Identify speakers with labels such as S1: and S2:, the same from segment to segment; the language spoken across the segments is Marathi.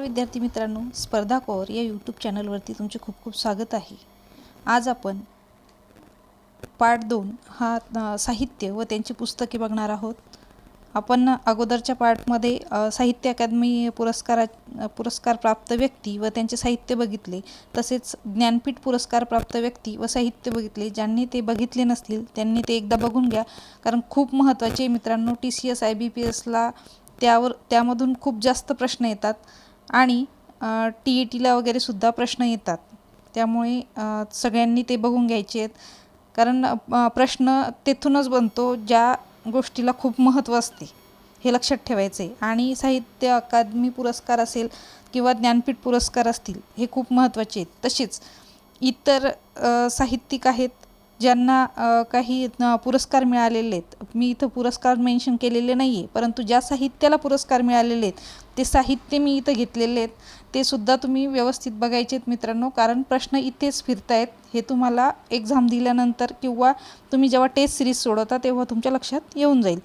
S1: विद्यार्थी मित्रांनो स्पर्धा कौर या यूट्यूब चॅनलवरती तुमचे खूप खूप स्वागत आहे. आज आपण पार्ट दोन हा साहित्य व त्यांची पुस्तके बघणार आहोत. आपण अगोदरच्या पार्टमध्ये साहित्य अकादमी पुरस्कारा पुरस्कार प्राप्त व्यक्ती व त्यांचे साहित्य बघितले तसेच ज्ञानपीठ पुरस्कार प्राप्त व्यक्ती व साहित्य बघितले ज्यांनी ते बघितले नसतील त्यांनी ते एकदा बघून घ्या. कारण खूप महत्त्वाचे मित्रांनो T C S I B P एसला त्यावर त्यामधून खूप जास्त प्रश्न येतात. आणि टी ई टीला वगैरे सुद्धा प्रश्न येतात. त्यामुळे सगळ्यांनी ते बघून घ्यायचे आहेत. कारण प्रश्न तेथूनच बनतो ज्या गोष्टीला खूप महत्त्व असते. हे लक्षात ठेवायचे. आहे आणि साहित्य अकादमी पुरस्कार असेल किंवा ज्ञानपीठ पुरस्कार असतील हे खूप महत्त्वाचे आहेत. तसेच इतर साहित्यिक आहेत ज्यांना काही पुरस्कार मिळालेले आहेत. मी इथं पुरस्कार मेन्शन केलेले नाही आहे परंतु ज्या साहित्याला पुरस्कार मिळालेले आहेत ते साहित्य मी इथं घेतलेले आहेत ते सुद्धा तुम्ही व्यवस्थित बघायचे आहेत मित्रांनो. कारण प्रश्न इथेच फिरतायत हे तुम्हाला एक्झाम दिल्यानंतर किंवा तुम्ही जेव्हा टेस्ट सिरीज सोडवता तेव्हा तुमच्या लक्षात येऊन जाईल.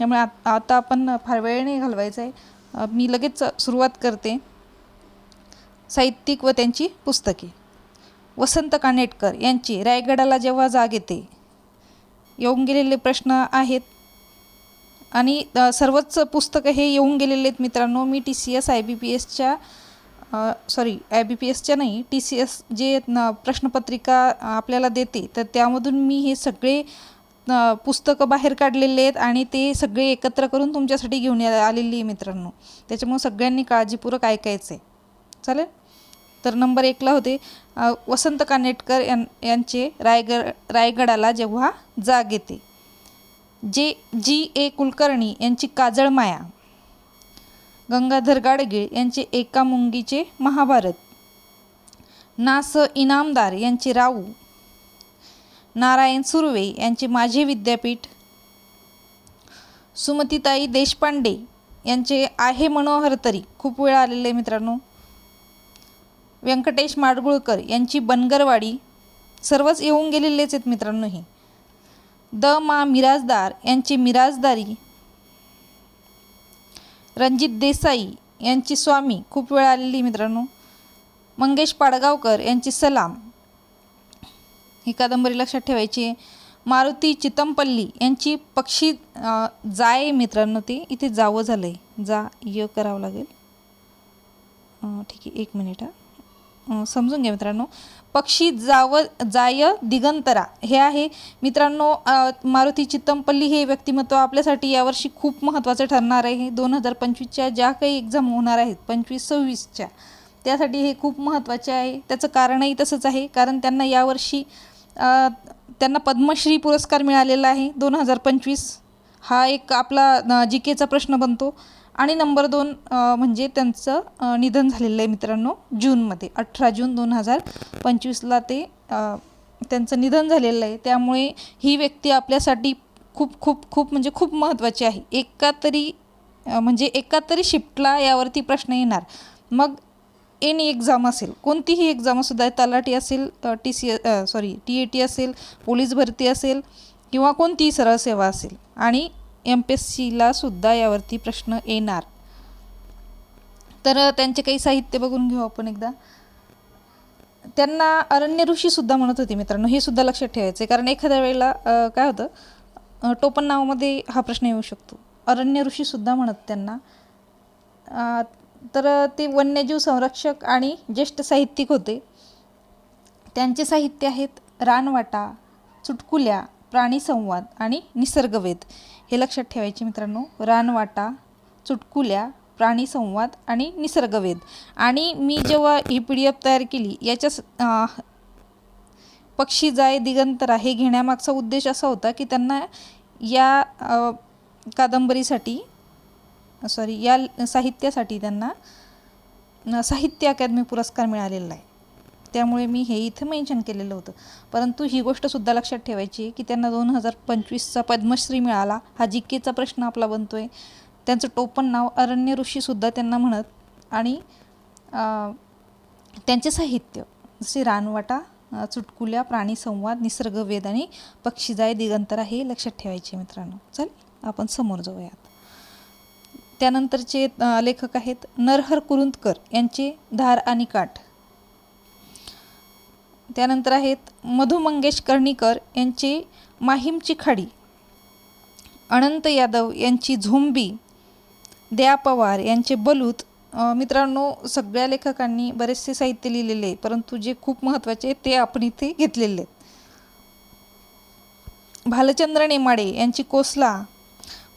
S1: त्यामुळे आता आपण फार वेळ नाही घालवायचा आहे. मी लगेच सुरुवात करते. साहित्यिक व त्यांची पुस्तके. वसंत कानेटकर यांची रायगडाला जेव्हा जाग येते येऊन गेलेले प्रश्न आहेत आणि सर्वच पुस्तकं हे येऊन गेलेले आहेत मित्रांनो. मी T C S I B P एसच्या सॉरी आय बी पी एसच्या नाही टी सी एस जे प्रश्नपत्रिका आपल्याला देते तर त्यामधून मी हे सगळे पुस्तकं बाहेर काढलेले आहेत आणि ते सगळे एकत्र करून तुमच्यासाठी घेऊन या- आलेली आहे मित्रांनो. त्याच्यामुळे सगळ्यांनी काळजीपूर्वक ऐकायचं आहे चालेल? तर नंबर एकला होते वसंत कानेटकर यां यांचे रायगड रायगडाला जेव्हा जाग येते. जे जी ए कुलकर्णी यांची काजळ माया गंगाधर गाडगीळ यांचे एका मुंगीचे महाभारत ना स इनामदार यांचे राऊ नारायण सुर्वे यांचे माझे विद्यापीठ सुमतीताई देशपांडे यांचे आहे मनोहर तरी. खूप वेळा आलेले मित्रांनो. व्यंकटेश माडगुळकर यांची बनगरवाडी सर्वच येऊन गेलेलेच आहेत मित्रांनो हे. द मा मिराजदार यांची मिराजदारी रणजित देसाई यांची स्वामी खूप वेळ आलेली मित्रांनो. मंगेश पाडगावकर यांची सलाम. ही कादंबरी लक्षात ठेवायची आहे. मारुती चितमपल्ली यांची पक्षी जाय मित्रांनो ते. इथे जावं झालं आहे जा य करावं लागेल. ठीक आहे एक मिनिट हां. समजून घ्या मित्रांनो. पक्षी जाव जाय दिगंतरा. हे आहे. मित्रांनो मारुती चित्तमपल्ली हे व्यक्तिमत्व आपल्यासाठी यावर्षी खूप महत्त्वाचं ठरणार आहे. दोन हजार पंचवीसच्या ज्या काही एक्झाम होणार आहेत पंचवीस सव्वीसच्या त्यासाठी हे खूप महत्त्वाचे आहे. त्याचं कारणही तसंच आहे. कारण त्यांना यावर्षी त्यांना पद्मश्री पुरस्कार मिळालेला आहे. दोन हजार पंचवीस हा एक आपला जी केचा प्रश्न बनतो. आणि नंबर दोन म्हणजे त्यांचं निधन झालेलं आहे मित्रांनो जूनमध्ये अठरा जून दोन हजार पंचवीसला ते त्यांचं निधन झालेलं आहे. त्यामुळे ही व्यक्ती आपल्यासाठी खूप खूप खूप म्हणजे खूप महत्त्वाची आहे. एका तरी म्हणजे एका तरी शिफ्टला यावरती प्रश्न येणार. मग एनी एक्झाम असेल कोणतीही एक्झाम असू द्या तलाठी असेल T C sorry T A T असेल पोलीस भरती असेल किंवा कोणतीही सरळ सेवा असेल आणि एम पी एस सीला सुद्धा यावरती प्रश्न येणार. तर त्यांचे काही साहित्य बघून घेऊ आपण एकदा. त्यांना अरण्य ऋषीसुद्धा म्हणत होते मित्रांनो हे सुद्धा लक्षात ठेवायचं आहे कारण एखाद्या वेळेला काय होतं? टोपण नावामध्ये हा प्रश्न येऊ शकतो. अरण्य ऋषीसुद्धा म्हणत त्यांना. तर ते वन्यजीव संरक्षक आणि ज्येष्ठ साहित्यिक होते. त्यांचे साहित्य आहेत रानवाटा चुटकुल्या प्राणीसंवाद आणि निसर्गवेद हे लक्षात ठेवायचे मित्रांनो. रानवाटा चुटकुल्या प्राणीसंवाद आणि निसर्गवेद आणि मी जेव्हा ही पी डी एफ तयार केली याच्या पक्षी जाय दिगंतरा हे घेण्यामागचा उद्देश असा होता की त्यांना या कादंबरीसाठी सॉरी या साहित्यासाठी त्यांना साहित्य अकादमी पुरस्कार मिळालेला आहे. त्यामुळे मी हे इथं मेन्शन केलेलं होतं. परंतु ही गोष्टसुद्धा लक्षात ठेवायची आहे की त्यांना दोन हजार पंचवीसचा पद्मश्री मिळाला. हा जी केचा प्रश्न आपला बनतो आहे त्यांचं टोपण नाव अरण्य ऋषीसुद्धा त्यांना म्हणत आणि त्यांचे साहित्य जसे रानवाटा चुटकुल्या चुटकुल्या प्राणीसंवाद निसर्गवेद आणि पक्षीजाय दिगंतरा हे लक्षात ठेवायचे मित्रांनो. चल आपण समोर जाऊयात. त्यानंतरचे लेखक आहेत नरहर कुरुंदकर यांचे धार आणि काठ. त्यानंतर आहेत मधु मंगेश कर्णीकर यांची माहीमची खाडी अनंत यादव यांची झोंबी दया पवार यांचे बलूत. मित्रांनो सगळ्या लेखकांनी बरेचसे साहित्य लिहिलेले आहे परंतु जे खूप महत्त्वाचे ते आपण इथे घेतलेले आहेत. भालचंद्र नेमाडे यांची कोसला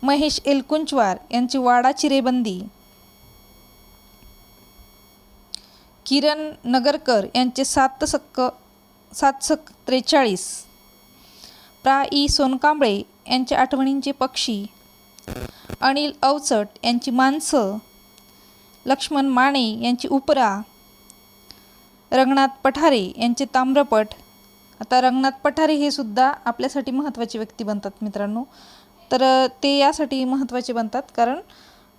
S1: महेश एलकुंचवार यांची वाडा चिरेबंदी किरण नगरकर यांचे सात सक्क सातशे त्रेचाळीस प्रा. ई. सोनकांबळे यांच्या आठवणींचे पक्षी अनिल अवचट यांची माणसं लक्ष्मण माने यांची उपरा रंगनाथ पठारे यांचे ताम्रपट. आता रंगनाथ पठारे हे सुद्धा आपल्यासाठी महत्त्वाचे व्यक्ती बनतात मित्रांनो. तर ते यासाठी महत्त्वाचे बनतात कारण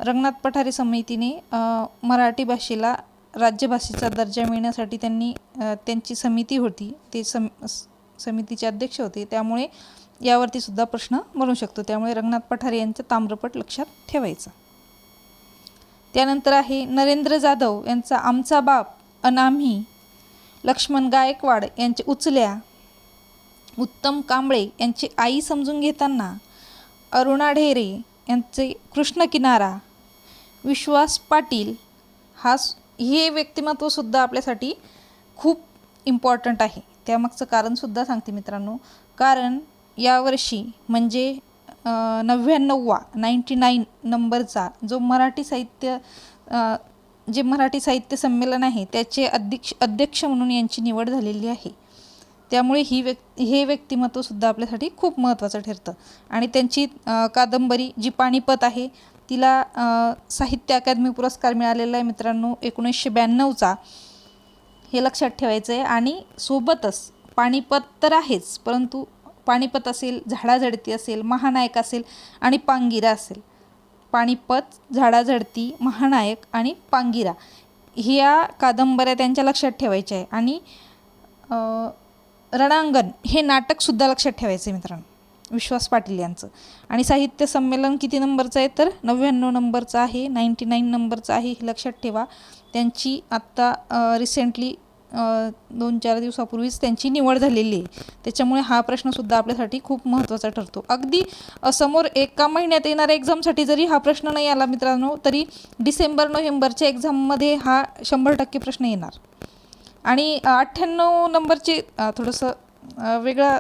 S1: रंगनाथ पठारे समितीने मराठी भाषेला राज्यभाषेचा दर्जा मिळण्यासाठी त्यांनी त्यांची समिती होती. ते सम समितीचे अध्यक्ष होते. त्यामुळे यावरती सुद्धा प्रश्न बनू शकतो. त्यामुळे रंगनाथ पठारे यांचा ताम्रपट लक्षात ठेवायचा. त्यानंतर आहे नरेंद्र जाधव यांचा आमचा बाप अनामी लक्ष्मण गायकवाड यांचे उचल्या उत्तम कांबळे यांची आई समजून घेताना अरुणा ढेरे यांचे कृष्ण किनारा विश्वास पाटील हा हे व्यक्तिमत्वसुद्धा आपल्यासाठी खूप इम्पॉर्टंट आहे. त्यामागचं कारणसुद्धा सांगते मित्रांनो. कारण यावर्षी म्हणजे नव्याण्णववा नाईंटी नाईन नंबरचा जो मराठी साहित्य जे मराठी साहित्य संमेलन आहे त्याचे अध्यक्ष अध्यक्ष म्हणून यांची निवड झालेली आहे. त्यामुळे ही व्यक् हे व्यक्तिमत्वसुद्धा आपल्यासाठी खूप महत्त्वाचं ठरतं. आणि त्यांची कादंबरी जी पानिपत आहे तिला साहित्य अकादमी पुरस्कार मिळालेला आहे मित्रांनो एकोणीसशे ब्याण्णवचा. हे लक्षात ठेवायचं आहे. आणि सोबतच पाणीपत तर आहेच परंतु पाणीपत असेल झाडाझडती असेल महानायक असेल आणि पांगिरा असेल. पानिपत झाडाझडती महानायक आणि पांगिरा ह्या कादंबऱ्या त्यांच्या लक्षात ठेवायच्या आहे. आणि रणांगण हे नाटकसुद्धा लक्षात ठेवायचं आहे मित्रांनो. विश्वास पाटील यांचं. आणि साहित्य संमेलन किती नंबरचं आहे? तर नव्याण्णव नंबरचं आहे नाईंटी नाईन नंबरचं आहे हे लक्षात ठेवा. त्यांची आत्ता रिसेंटली दोन चार दिवसापूर्वीच त्यांची निवड झालेली आहे. त्याच्यामुळे हा प्रश्नसुद्धा आपल्यासाठी खूप महत्त्वाचा ठरतो. अगदी समोर एका महिन्यात येणाऱ्या एक्झामसाठी जरी हा प्रश्न नाही आला मित्रांनो तरी डिसेंबर नोव्हेंबरच्या एक्झाममध्ये हा शंभर टक्के प्रश्न येणार. आणि अठ्ठ्याण्णव नंबरचे थोडंसं वेगळा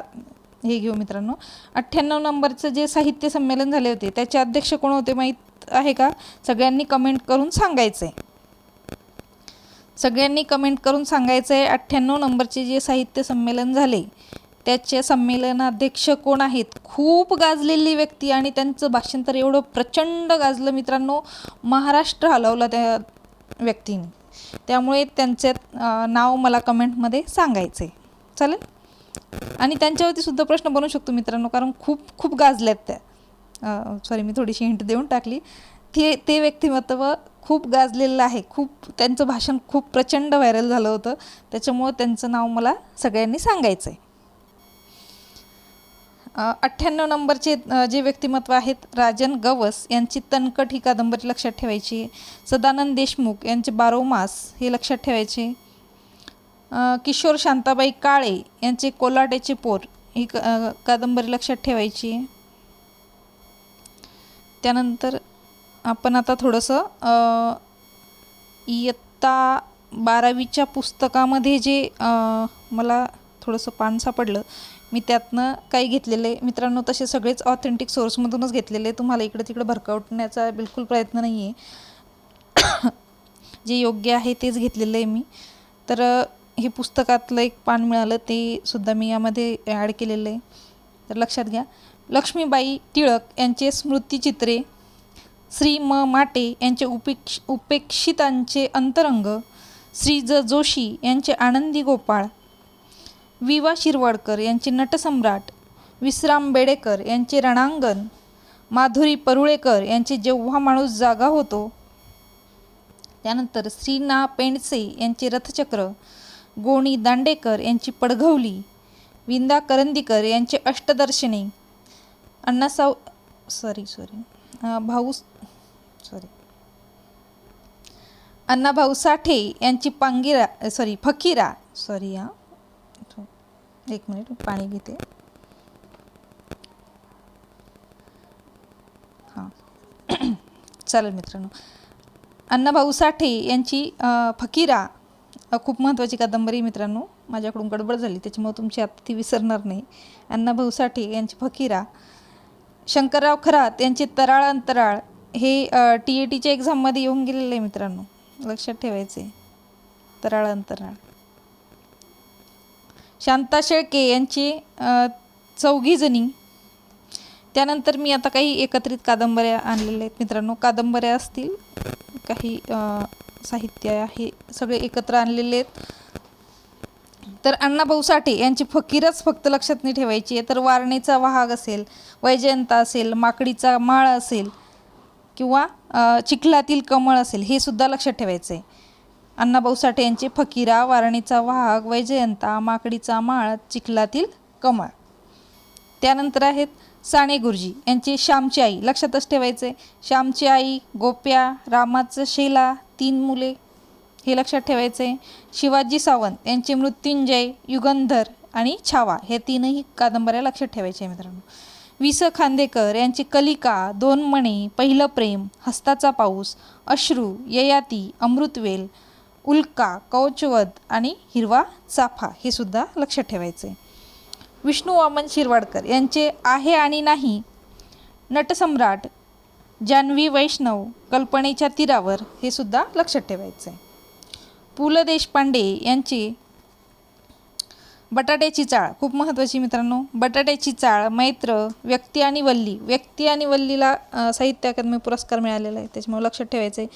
S1: हे घेऊ मित्रांनो. अठ्ठ्याण्णव नंबरचं जे साहित्य संमेलन झाले होते त्याचे अध्यक्ष कोण होते माहीत आहे का? सगळ्यांनी कमेंट करून सांगायचं आहे सगळ्यांनी कमेंट करून सांगायचं आहे अठ्ठ्याण्णव नंबरचे जे साहित्य संमेलन झाले त्याचे संमेलनाध्यक्ष कोण आहेत? खूप गाजलेली व्यक्ती आणि त्यांचं भाषांतर एवढं प्रचंड गाजलं मित्रांनो. महाराष्ट्र हलवला त्या व्यक्तीने. त्यामुळे त्यांचे नाव मला कमेंटमध्ये सांगायचं आहे चालेल? आणि त्यांच्यावरती सुद्धा प्रश्न बनवू शकतो मित्रांनो कारण खूप खूप गाजल्यात त्या. सॉरी मी थोडीशी हिंट देऊन टाकली. ते ते व्यक्तिमत्व खूप गाजलेलं आहे. खूप त्यांचं भाषण खूप प्रचंड व्हायरल झालं होतं. त्याच्यामुळं त्यांचं नाव मला सगळ्यांनी सांगायचं आहे अठ्ठ्याण्णव नंबरचे जे व्यक्तिमत्व आहेत राजन गवस यांची तणकट ही कादंबरी लक्षात ठेवायची. सदानंद देशमुख यांचे बारोमास हे लक्षात ठेवायचे. किशोर शांताबाई काळे यांचे कोलाट्याचे पोर. ही क कादंबरी लक्षात ठेवायची. त्यानंतर आपण आता थोडंसं इयत्ता बारावीच्या पुस्तकामध्ये जे मला थोडंसं पान सापडलं मी त्यातनं काही घेतलेले मित्रांनो तसे सगळेच ऑथेंटिक सोर्समधूनच घेतलेले तुम्हाला इकडे तिकडे भरकवण्याचा बिलकुल प्रयत्न नाही आहे जे योग्य आहे तेच घेतलेलं आहे मी. तर हे पुस्तकातलं एक पान मिळालं ते सुद्धा मी यामध्ये ॲड केलेलं आहे. तर लक्षात घ्या. लक्ष्मीबाई टिळक यांचे स्मृतिचित्रे श्री म माटे यांचे उपेक्ष उपेक्षितांचे अंतरंग श्री ज जोशी यांचे आनंदी गोपाळ वि वा शिरवाडकर यांचे नटसम्राट विश्राम बेडेकर यांचे रणांगण माधुरी परुळेकर यांचे जेव्हा माणूस जागा होतो त्यानंतर श्री ना पेंडसे यांचे रथचक्र गोणी दांडेकर यांची पडघवली विंदा करंदीकर यांचे Ashtadarshane Annasav sorry sorry Bhau sorry Annabhau Sathe यांची पांगिरा सॉरी फकीरा सॉरी हा. एक मिनिट पाणी घेते. हां. चालेल मित्रांनो. अण्णाभाऊ साठे यांची फकीरा खूप महत्त्वाची कादंबरी मित्रांनो. माझ्याकडून गडबड झाली त्याच्यामुळे तुमची आता ती विसरणार नाही. अण्णाभाऊ साठे यांची फकीरा शंकरराव खरात यांचे तराळ अंतराळ हे टी ए टीच्या एक्झाममध्ये येऊन गेलेले आहे मित्रांनो. लक्षात ठेवायचे. तराळ अंतराळ. शांता शेळके यांची चौघीजणी त्यानंतर मी आता काही एकत्रित कादंबऱ्या आणलेल्या आहेत मित्रांनो. कादंबऱ्या असतील काही साहित्य आहे सगळे एकत्र आणलेले आहेत. तर अण्णाभाऊ साठे यांची फकीरच फक्त लक्षात नाही ठेवायची आहे. तर वारणेचा वाहाग असेल वैजयंता असेल माकडीचा माळ असेल किंवा चिखलातील कमळ असेल हे सुद्धा लक्षात ठेवायचं आहे. अण्णाभाऊ साठे यांचे फकीरा वारणीचा वाहक वैजयंता माकडीचा माळ चिखलातील कमळ. त्यानंतर आहेत साने गुरुजी यांची श्यामची आई. लक्षातच ठेवायचे श्यामची आई गोप्या रामाचं शेला तीन मुले हे लक्षात ठेवायचे शिवाजी सावंत यांचे मृत्युंजय युगंधर आणि छावा हे तीनही कादंबऱ्या लक्षात ठेवायचे मित्रांनो. वि स खांदेकर यांची कलिका दोन मणे पहिलं प्रेम हस्ताचा पाऊस अश्रू ययाती अमृतवेल उल्का कौचवध आणि हिरवा चाफा हे सुद्धा लक्षात ठेवायचे विष्णू वामन शिरवाडकर यांचे आहे आणि नाही नटसम्राट जान्हवी वैष्णव कल्पनेच्या तीरावर हे सुद्धा लक्षात ठेवायचं आहे पु ल देशपांडे यांची बटाट्याची चाळ खूप महत्त्वाची मित्रांनो. बटाट्याची चाळ मैत्र व्यक्ती आणि वल्ली. व्यक्ती आणि वल्लीला साहित्य अकादमी पुरस्कार मिळालेला आहे त्याच्यामुळे लक्षात ठेवायचं आहे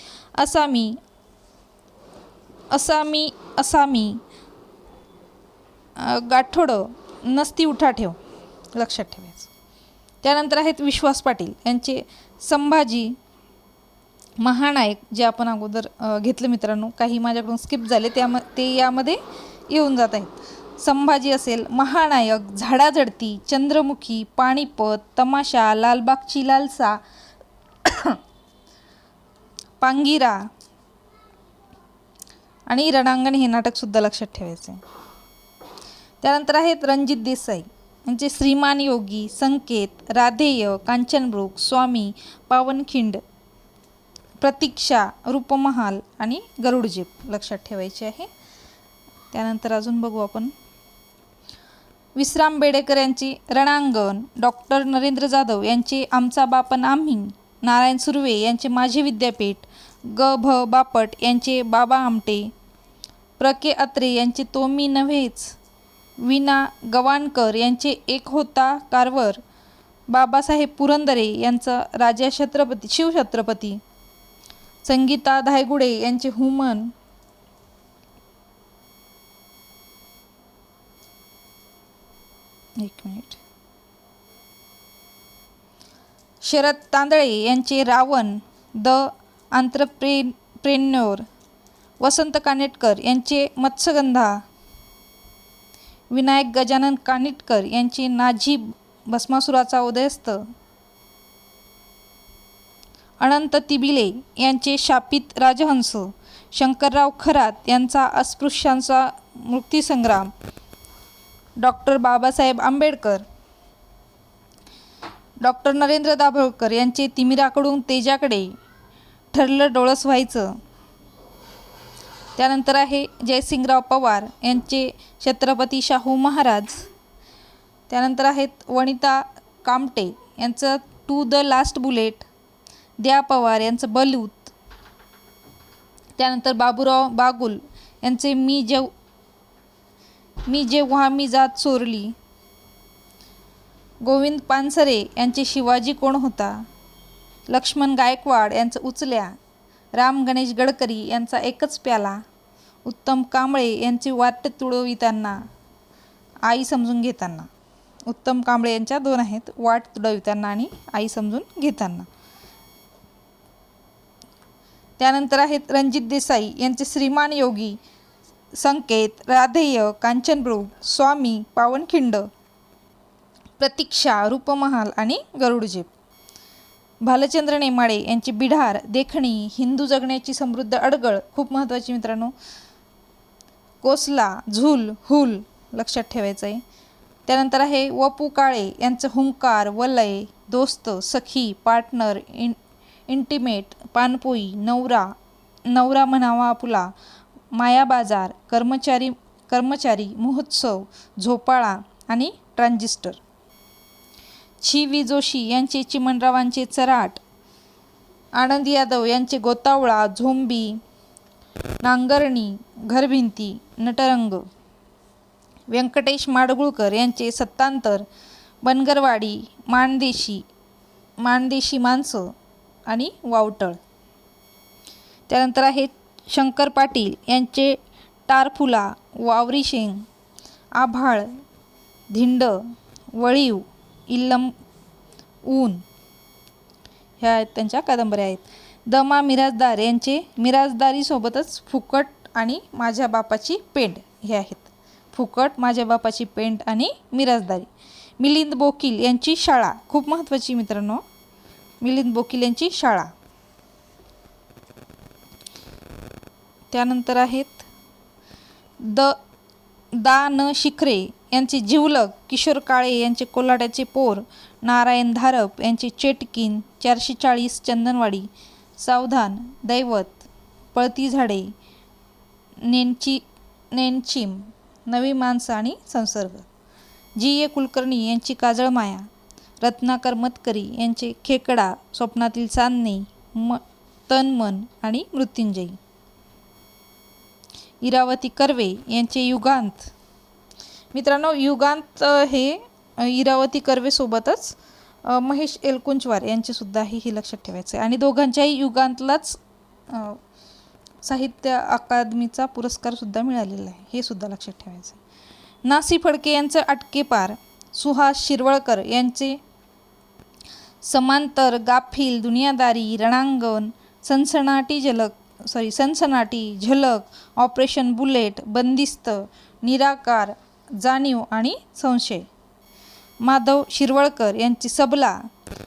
S1: असामी असामी असामी गाठोडं नसती उठा ठेव लक्षात ठेवायचं. त्यानंतर आहेत विश्वास पाटील यांचे संभाजी महानायक जे आपण अगोदर घेतलं मित्रांनो काही माझ्याकडून स्किप झाले त्याम ते यामध्ये येऊन जात आहेत. संभाजी असेल महानायक झाडाझडती चंद्रमुखी पाणीपत तमाशा लालबागची लालसा पांगिरा आणि रणांगण हे नाटकसुद्धा लक्षात ठेवायचं आहे त्यानंतर आहेत रणजित देसाई. म्हणजे श्रीमान योगी संकेत राधेय कांचनबृक स्वामी पावनखिंड प्रतीक्षा रूपमहाल आणि गरुडजीप लक्षात ठेवायचे आहे. त्यानंतर अजून बघू आपण. विश्राम बेडेकर यांची रणांगण डॉक्टर नरेंद्र जाधव यांचे आमचा बापन आम्ही नारायण सुर्वे यांचे माझे विद्यापीठ ग भ बापट यांचे बाबा आमटे प्र के अत्रे यांचे तो मी नव्हेच विना गवाणकर यांचे एक होता कारवर बाबासाहेब पुरंदरे यांचं राजा छत्रपती शिवछत्रपती. संगीता धायगुडे यांचे हुमन एक मिनिट. शरद तांदळे यांचे Ravan the entrepreneur Vasant Kanetkar यांचे मत्स्यगंधा. विनायक गजानन कानिटकर यांची नाझी भस्मासुराचा उदयस्त अनंत तिबिले यांचे शापित राजहंस. शंकरराव खरात यांचा अस्पृश्यांचा मुक्तीसंग्राम. डॉक्टर बाबासाहेब आंबेडकर. डॉक्टर नरेंद्र दाभोळकर यांचे तिमिराकडून तेजाकडे ठरलं डोळस व्हायचं. त्यानंतर आहे जयसिंगराव पवार यांचे छत्रपती शाहू महाराज. त्यानंतर आहेत वनिता कामटे यांचं टू द लास्ट बुलेट द्या पवार यांचं बलूत. त्यानंतर बाबूराव बागुल यांचे मी जेव मी जेव्हा मी जात चोरली गोविंद पानसरे यांचे शिवाजी कोण होता? लक्ष्मण गायकवाड यांचं उचल्या. राम गणेश गडकरी यांचा एकच प्याला. उत्तम कांबळे यांची वाट तुडविताना आई समजून घेताना. उत्तम कांबळे यांच्या दोन आहेत वाट तुडविताना आणि आई समजून घेताना. त्यानंतर आहेत रणजित देसाई यांचे श्रीमान योगी संकेत राधेय कांचनभ्रू स्वामी पावनखिंड प्रतीक्षा रूपमहाल आणि गरुडजेप. भालचंद्र नेमाडे यांची बिढार देखणी हिंदू जगण्याची समृद्ध अडगळ खूप महत्त्वाची मित्रांनो. कोसला झूल हुल लक्षात ठेवायचं आहे. त्यानंतर आहे वपू काळे यांचं हुंकार वलय दोस्त सखी पार्टनर इन इंटिमेट पानपोई नवरा नवरा म्हणावा आपुला माया बाजार कर्मचारी कर्मचारी महोत्सव झोपाळा आणि ट्रान्झिस्टर. छी वि जोशी यांचे चिमणरावांचे चराट आनंद यादव यांचे गोतावळा झोंबी नांगरणी घरभिंती नटरंग व्यंकटेश माडगुळकर यांचे सत्तांतर बनगरवाडी माणदेशी माणदेशी माणसं आणि वावटळ. त्यानंतर आहेत शंकर पाटील यांचे टारफुला वावरी शेंग आभाळ धिंड वळीव इल्लम ऊन. ह्या आहेत त्यांच्या कादंबऱ्या आहेत. दमा मिराजदार यांचे मिराजदारीसोबतच फुकट आणि माझ्या बापाची पेंड हे आहेत. फुकट माझ्या बापाची पेंड आणि मिराजदारी मिलिंद बोकील यांची शाळा. खूप महत्त्वाची मित्रांनो. मिलिंद बोकील यांची शाळा. त्यानंतर आहेत द दा न शिखरे. यांचे जिवलग किशोर काळे यांचे कोल्हाट्याचे पोर नारायण धारप यांचे चेटकीन चारशे चाळीस चंदनवाडी सावधान दैवत पळती झाडे नेंची नेंचिम नवी माणसं आणि संसर्ग. जी ए कुलकर्णी यांची काजळ माया रत्नाकर मतकरी यांचे खेकडा स्वप्नातील चांदणे म तन मन आणि मृत्युंजयी. इरावती कर्वे यांचे युगांत मित्रांनो युगांत हे इरावती कर्वेसोबतच महेश एलकुंचवार यांचेसुद्धा हे लक्षात ठेवायचं आहे आणि दोघांच्याही युगांतलाच साहित्य अकादमीचा पुरस्कारसुद्धा मिळालेला आहे. हे सुद्धा लक्षात ठेवायचं आहे नासी फडके यांचं अटकेपार सुहास शिरवळकर यांचे समांतर गाफील दुनियादारी रणांगण सनसनाटी झलक सॉरी सनसनाटी झलक ऑपरेशन बुलेट बंदिस्त निराकार जाणीव आणि संशय. माधव शिरवळकर यांची सबला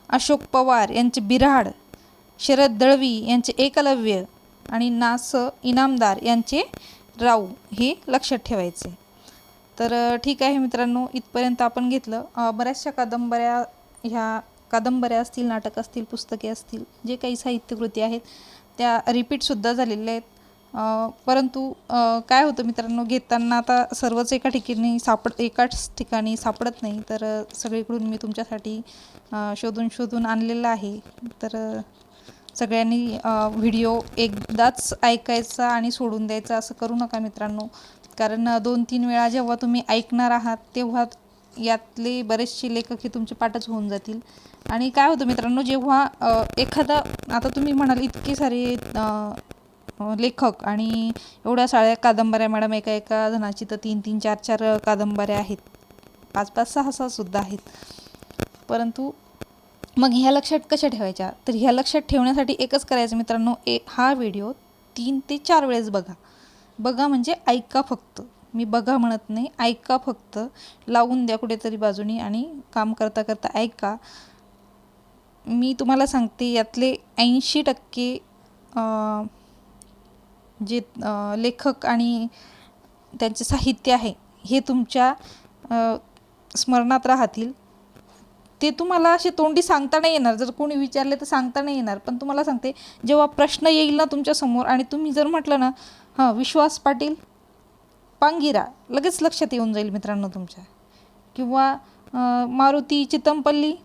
S1: अशोक पवार यांचे बिराड शरद दळवी यांचे एकलव्य आणि नास इनामदार यांचे राऊ हे लक्षात ठेवायचे. तर ठीक आहे मित्रांनो इथपर्यंत आपण घेतलं. बऱ्याचशा कादंबऱ्या ह्या कादंबऱ्या असतील नाटक असतील पुस्तके असतील जे काही साहित्यकृती आहेत त्या रिपीटसुद्धा झालेल्या आहेत. परंतु काय होतं मित्रांनो घेताना आता सर्वच एका ठिकाणी सापड एकाच ठिकाणी सापडत नाही तर सगळीकडून मी तुमच्यासाठी शोधून शोधून आणलेलं आहे. तर सगळ्यांनी व्हिडिओ एकदाच ऐकायचा आणि सोडून द्यायचा असं करू नका मित्रांनो. कारण दोन तीन वेळा जेव्हा तुम्ही ऐकणार आहात तेव्हा यातले बरेचसे लेखक हे तुमचे पाठच होऊन जातील. आणि काय होतं मित्रांनो जेव्हा एखादा आता तुम्ही म्हणाल इतके सारे लेखक आणि एवढ्या साऱ्या कादंबऱ्या मॅडम एका एका जणाची तर तीन तीन चार चार कादंबऱ्या आहेत. पाच पाच सहा सहा सुद्धा आहेत. परंतु मग ह्या लक्षात कशा ठेवायच्या? तर ह्या लक्षात ठेवण्यासाठी एकच करायचं मित्रांनो ए हा व्हिडिओ तीन ते चार वेळेस बघा. बघा म्हणजे ऐका फक्त. मी बघा म्हणत नाही ऐका फक्त. लावून द्या कुठेतरी बाजूनी आणि काम करता करता ऐका. मी तुम्हाला सांगते यातले ऐंशी टक्के जे लेखक आणि त्यांचे साहित्य आहे हे तुमच्या स्मरणात राहतील. ते तुम्हाला असे तोंडी सांगता नाही येणार. जर कोणी विचारले तर सांगता नाही येणार. पण तुम्हाला सांगते जेव्हा प्रश्न येईल ना तुमच्यासमोर आणि तुम्ही जर म्हटलं ना हां विश्वास पाटील पांगिरा लगेच लक्षात येऊन जाईल मित्रांनो तुमच्या. किंवा मारुती चितमपल्ली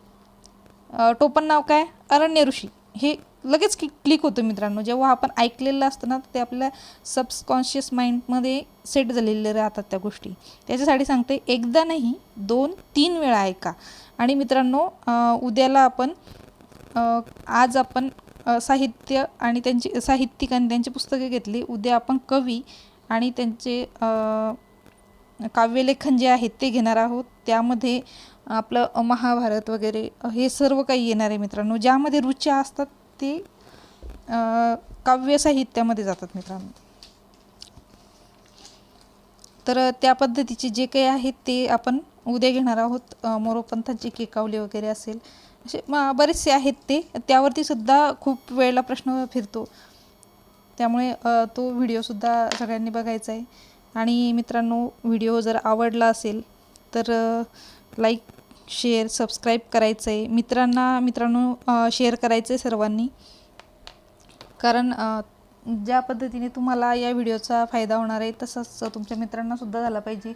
S1: टोपण नाव काय? अरण्य ऋषी. हे लगेच क्लिक क्लिक होतं मित्रांनो. जेव्हा आपण ऐकलेलं असतं ना ते आपल्या सबकॉन्शियस माइंडमध्ये सेट झालेले राहतात त्या गोष्टी. त्याच्यासाठी सांगते एकदा नाही दोन तीन वेळा ऐका. आणि मित्रांनो उद्याला आपण आज आपण साहित्य आणि त्यांची साहित्यिक आणि त्यांची पुस्तके घेतली. उद्या आपण कवी आणि त्यांचे काव्यलेखन जे आहेत ते घेणार आहोत. त्यामध्ये आपलं महाभारत वगैरे हे सर्व काही येणार आहे मित्रांनो. ज्यामध्ये रुच्या असतात ते काव्य साहित्यामध्ये जातात मित्रांनो. तर त्या पद्धतीचे जे काही आहेत ते आपण उद्या घेणार आहोत. मोरोपंथांची केकावली वगैरे असेल असे बरेचसे आहेत ते. त्यावरती सुद्धा खूप वेळेला प्रश्न फिरतो. त्यामुळे तो व्हिडिओसुद्धा सगळ्यांनी बघायचा आहे. आणि मित्रांनो व्हिडिओ जर आवडला असेल तर लाईक शेअर सबस्क्राईब करायचं आहे मित्रांना मित्रांनो शेअर करायचं आहे सर्वांनी. कारण ज्या पद्धतीने तुम्हाला या व्हिडिओचा फायदा होणार आहे तसंच तुमच्या मित्रांनासुद्धा झाला पाहिजे.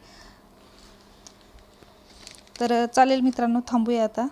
S1: तर चालेल मित्रांनो थांबूया आता.